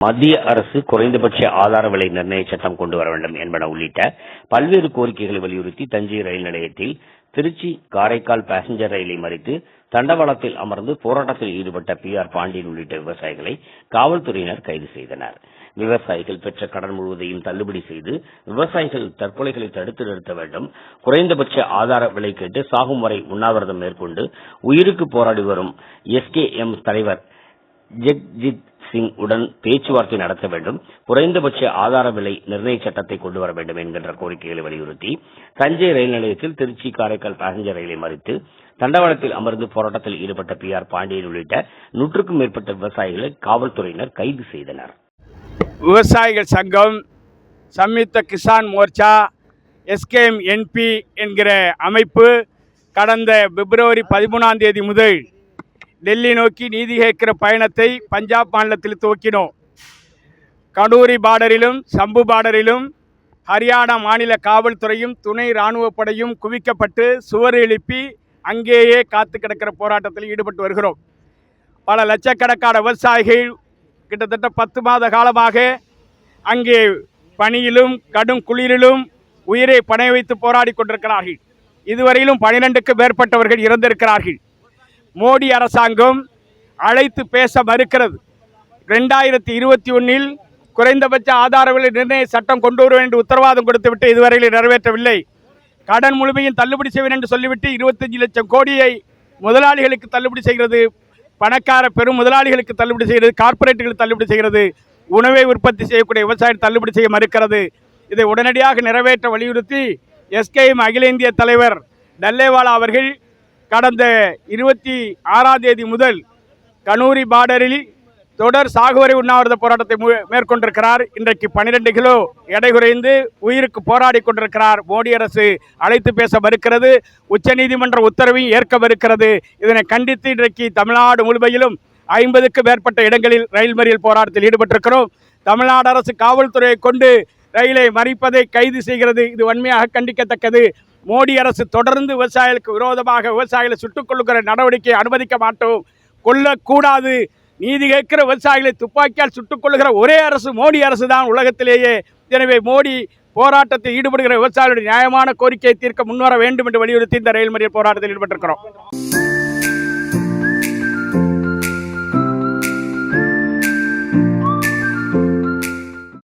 மத்திய அரசு குறைந்தபட்ச ஆதார விலை நிர்ணய சட்டம் கொண்டு வர வேண்டும் என்பன உள்ளிட்ட பல்வேறு கோரிக்கைகளை வலியுறுத்தி தஞ்சை ரயில் நிலையத்தில் திருச்சி காரைக்கால் பாசஞ்சர் ரயிலை மறித்து தண்டவாளத்தில் அமர்ந்து போராட்டத்தில் ஈடுபட்ட பி ஆர் பாண்டியன் உள்ளிட்ட விவசாயிகளை காவல்துறையினர் கைது செய்தனர். விவசாயிகள் பெற்ற கடன் முழுவதையும் தள்ளுபடி செய்து விவசாயிகள் தற்கொலைகளை தடுத்து நிறுத்த வேண்டும். குறைந்தபட்ச ஆதார விலை கேட்டு சாகும் வரை உண்ணாவிரதம் மேற்கொண்டு உயிருக்கு போராடி வரும் எஸ்கேஎம் தலைவர் ஜெக்ஜித் சிங் உடன் பேச்சுவார்த்தை நடத்த வேண்டும் குறைந்தபட்ச ஆதார விலை நிர்ணய சட்டத்தை கொண்டு வர வேண்டும் என்கின்ற கோரிக்கைகளை வலியுறுத்தி தஞ்சை ரயில் நிலையத்தில் திருச்சி காரைக்கால் பாசஞ்சர் ரயிலை மறித்து தண்டவாளத்தில் அமர்ந்து போராட்டத்தில் ஈடுபட்ட பி ஆர் பாண்டியன் உள்ளிட்ட நூற்றுக்கும் மேற்பட்ட விவசாயிகளை காவல்துறையினர் கைது செய்தனர். விவசாயிகள் சங்கம் சம்யுக்த கிசான் மோர்ச்சா எஸ்கேஎம் என்பி என்கிற அமைப்பு கடந்த பிப்ரவரி பதிமூணாம் தேதி முதல் டெல்லி நோக்கி நீதி கேட்கிற பயணத்தை பஞ்சாப் மாநிலத்தில் துவக்கினோம். கடூரி பார்டரிலும் சம்பு பார்டரிலும் ஹரியானா மாநில காவல்துறையும் துணை இராணுவப் படையும் குவிக்கப்பட்டு சுவர் எழுப்பி அங்கேயே காத்து கிடக்கிற போராட்டத்தில் ஈடுபட்டு வருகிறோம். பல லட்சக்கணக்கான விவசாயிகள் கிட்டத்தட்ட பத்து மாத காலமாக அங்கே பனியிலும் கடும் குளிரிலும் உயிரை பணைய வைத்து போராடி கொண்டிருக்கிறார்கள். இதுவரையிலும் பனிரெண்டுக்கு மேற்பட்டவர்கள் இறந்திருக்கிறார்கள். மோடி அரசாங்கம் அழைத்து பேச மறுக்கிறது. ரெண்டாயிரத்தி இருபத்தி ஒன்றில் குறைந்தபட்ச ஆதார விலை நிர்ணய சட்டம் கொண்டு வர என்று உத்தரவாதம் கொடுத்துவிட்டு இதுவரையில் நிறைவேற்றவில்லை. கடன் முழுமையும் தள்ளுபடி செய்வேன் என்று சொல்லிவிட்டு இருபத்தஞ்சு லட்சம் கோடியை முதலாளிகளுக்கு தள்ளுபடி செய்கிறது பணக்கார பெரும் முதலாளிகளுக்கு தள்ளுபடி செய்கிறது கார்ப்பரேட்டுகளுக்கு தள்ளுபடி செய்கிறது உணவை உற்பத்தி செய்யக்கூடிய விவசாயம் தள்ளுபடி செய்ய மறுக்கிறது. இதை உடனடியாக நிறைவேற்ற வலியுறுத்தி எஸ்கேஎம் அகில இந்திய தலைவர் டல்லேவாலா அவர்கள் கடந்த இருபத்தி ஆறாம் தேதி முதல் கனூரி பார்டரில் தொடர் சாகுவரை உண்ணாவிரத போராட்டத்தை மு- மேற்கொண்டிருக்கிறார். இன்றைக்கு பன்னிரெண்டு கிலோ எடை குறைந்து உயிருக்கு போராடி கொண்டிருக்கிறார். மோடி அரசு அழைத்து பேச மறுக்கிறது. உச்சநீதிமன்ற உத்தரவையும் ஏற்க மறுக்கிறது. இதனை கண்டித்து இன்றைக்கு தமிழ்நாடு முழுமையிலும் ஐம்பதுக்கு மேற்பட்ட இடங்களில் ரயில் மறியல் போராட்டத்தில் ஈடுபட்டிருக்கிறோம். தமிழ்நாடு அரசு காவல்துறையை கொண்டு ரயிலை மறிப்பதை கைது செய்கிறது. இது வன்மையாக கண்டிக்கத்தக்கது. மோடி அரசு தொடர்ந்து விவசாயிகளுக்கு விரோதமாக விவசாயிகளை சுட்டுக் கொள்ளுகிற நடவடிக்கையை அனுமதிக்க மாட்டோம். கொல்லக்கூடாது. நீதி கேட்கிற விவசாயிகளை துப்பாக்கியால் சுட்டுக் கொள்ளுகிற ஒரே அரசு மோடி அரசு தான் உலகத்திலேயே. எனவே மோடி போராட்டத்தில் ஈடுபடுகிற விவசாயிகளுடைய நியாயமான கோரிக்கையை தீர்க்க முன்வர வேண்டும் என்று வலியுறுத்தி இந்த ரயில் மறியல் போராட்டத்தில் ஈடுபட்டிருக்கிறோம்.